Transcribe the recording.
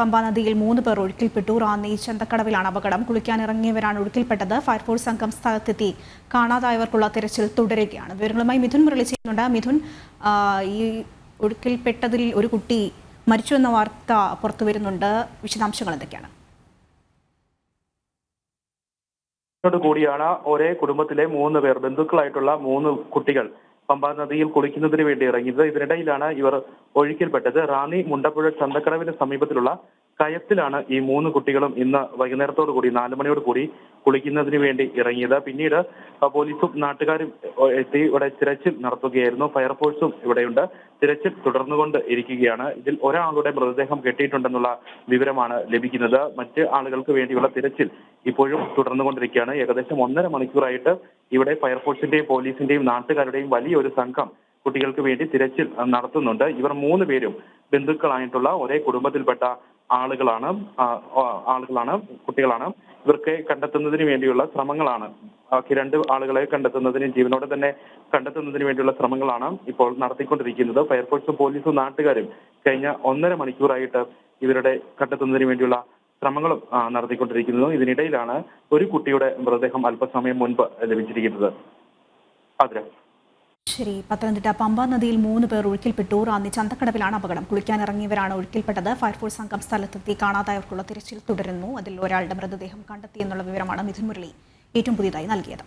പമ്പാ നദിയിൽ മൂന്ന് പേർ ഒഴുക്കിൽപ്പെട്ടു. റാന്നി ചന്തക്കടവിലാണ് അപകടം. കുളിക്കാനിറങ്ങിയവരാണ് ഒഴുക്കിൽപ്പെട്ടത്. ഫയർഫോഴ്സ് സംഘം സ്ഥലത്തെത്തി. കാണാതായവർക്കുള്ള തിരച്ചിൽ തുടരുകയാണ്. വിവരങ്ങളുമായി മിഥുൻ മുരളി ചെയ്യുന്നുണ്ട്. മിഥുൻ ഈ ഒഴുക്കിൽപ്പെട്ടതിൽ ഒരു കുട്ടി മരിച്ചു എന്ന വാർത്ത പുറത്തു വരുന്നുണ്ട്. വിശദാംശങ്ങൾ എന്തൊക്കെയാണ്? കൂടിയാണ് ഒരേ കുടുംബത്തിലെ മൂന്ന് പേർ ബന്ധുക്കളായിട്ടുള്ള മൂന്ന് കുട്ടികൾ പമ്പാ നദിയിൽ കുളിക്കുന്നതിന് വേണ്ടി ഇറങ്ങിയത്. ഇതിനിടയിലാണ് ഇവർ ഒഴുക്കിൽപ്പെട്ടത്. റാന്നി മുണ്ടപ്പുഴ ചന്തക്കടവിന് സമീപത്തിലുള്ള കയത്തിലാണ് ഈ മൂന്ന് കുട്ടികളും ഇന്ന് വൈകുന്നേരത്തോടു കൂടി നാല് മണിയോട് കൂടി കുളിക്കുന്നതിന് വേണ്ടി ഇറങ്ങിയത്. പിന്നീട് പോലീസും നാട്ടുകാരും എത്തി ഇവിടെ തിരച്ചിൽ നടത്തുകയായിരുന്നു. ഫയർഫോഴ്സും ഇവിടെയുണ്ട്. തിരച്ചിൽ തുടർന്നുകൊണ്ട് ഇരിക്കുകയാണ്. ഇതിൽ ഒരാളുടെ മൃതദേഹം കെട്ടിയിട്ടുണ്ടെന്നുള്ള വിവരമാണ് ലഭിക്കുന്നത്. മറ്റ് ആളുകൾക്ക് വേണ്ടിയുള്ള തിരച്ചിൽ ഇപ്പോഴും തുടർന്നുകൊണ്ടിരിക്കുകയാണ്. ഏകദേശം ഒന്നര മണിക്കൂറായിട്ട് ഇവിടെ ഫയർഫോഴ്സിന്റെയും പോലീസിന്റെയും നാട്ടുകാരുടെയും വലിയൊരു സംഘം കുട്ടികൾക്ക് വേണ്ടി തിരച്ചിൽ നടത്തുന്നുണ്ട്. ഇവർ മൂന്ന് പേരും ബന്ധുക്കളായിട്ടുള്ള ഒരേ കുടുംബത്തിൽപ്പെട്ട ആളുകളാണ് ആളുകളാണ് കുട്ടികളാണ്. ഇവർക്ക് കണ്ടെത്തുന്നതിന് വേണ്ടിയുള്ള ശ്രമങ്ങളാണ്. ബാക്കി രണ്ട് ആളുകളെ കണ്ടെത്തുന്നതിന് ജീവനോടെ തന്നെ കണ്ടെത്തുന്നതിന് വേണ്ടിയുള്ള ശ്രമങ്ങളാണ് ഇപ്പോൾ നടത്തിക്കൊണ്ടിരിക്കുന്നത്. ഫയർഫോഴ്സും പോലീസും നാട്ടുകാരും കഴിഞ്ഞ ഒന്നര മണിക്കൂറായിട്ട് ഇവരുടെ കണ്ടെത്തുന്നതിന് വേണ്ടിയുള്ള ശ്രമങ്ങളും നടത്തിക്കൊണ്ടിരിക്കുന്നതും നടത്തിക്കൊണ്ടിരിക്കുന്നു ഇതിനിടയിലാണ് ഒരു കുട്ടിയുടെ മൃതദേഹം അല്പസമയം മുൻപ് ലഭിച്ചിരിക്കുന്നത്. അതിന് ശരി പത്തനംതിട്ട പമ്പ നദിയിൽ മൂന്ന് പേർ ഒഴുക്കിൽപ്പെട്ടു. റാന്നി ചന്തക്കടവിലാണ് അപകടം. കുളിക്കാനിറങ്ങിയവരാണ് ഒഴുക്കിൽപ്പെട്ടത്. ഫയർഫോഴ്സ് സംഘം സ്ഥലത്തെത്തി കാണാതായവർക്കുള്ള തിരച്ചിൽ തുടരുന്നു. അതിൽ ഒരാളുടെ മൃതദേഹം കണ്ടെത്തിയെന്നുള്ള വിവരമാണ് മിഥുൻ മുരളി ഏറ്റവും പുതിയതായി നൽകിയത്.